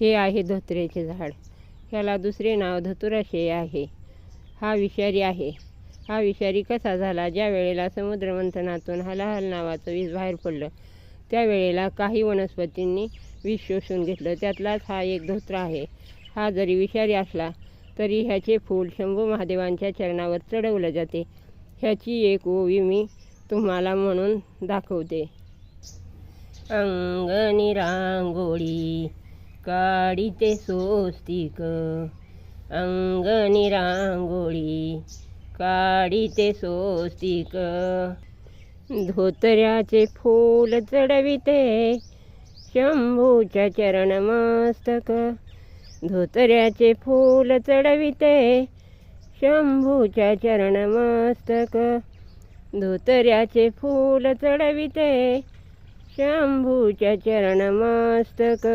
हे आहे धोत्र्याचे झाड. ह्याला दुसरे नाव धतुराशे आहे. हा विषारी आहे. हा विषारी कसा झाला? ज्या वेळेला समुद्रमंथनातून हलाहल नावाचं विष बाहेर पडलं त्यावेळेला काही वनस्पतींनी विष शोषून घेतलं. त्यातलाच हा एक धोत्रा आहे. हा जरी विषारी असला तरी ह्याचे फूल शंभू महादेवांच्या चरणावर चढवलं जाते. ह्याची एक ओवी मी तुम्हाला म्हणून दाखवते. अंगणी रांगोळी काढिते स्वस्तिक. अंगणी रांगोळी काढिते सोस्तिक धोतऱ्याचे फूल चढविते शंभूच्या चरण मस्तक. धोतऱ्याचे फूल चढविते शंभूच्या चरण मस्तक. धोतऱ्याचे फूल चढविते शंभूच्या चरण मस्तक.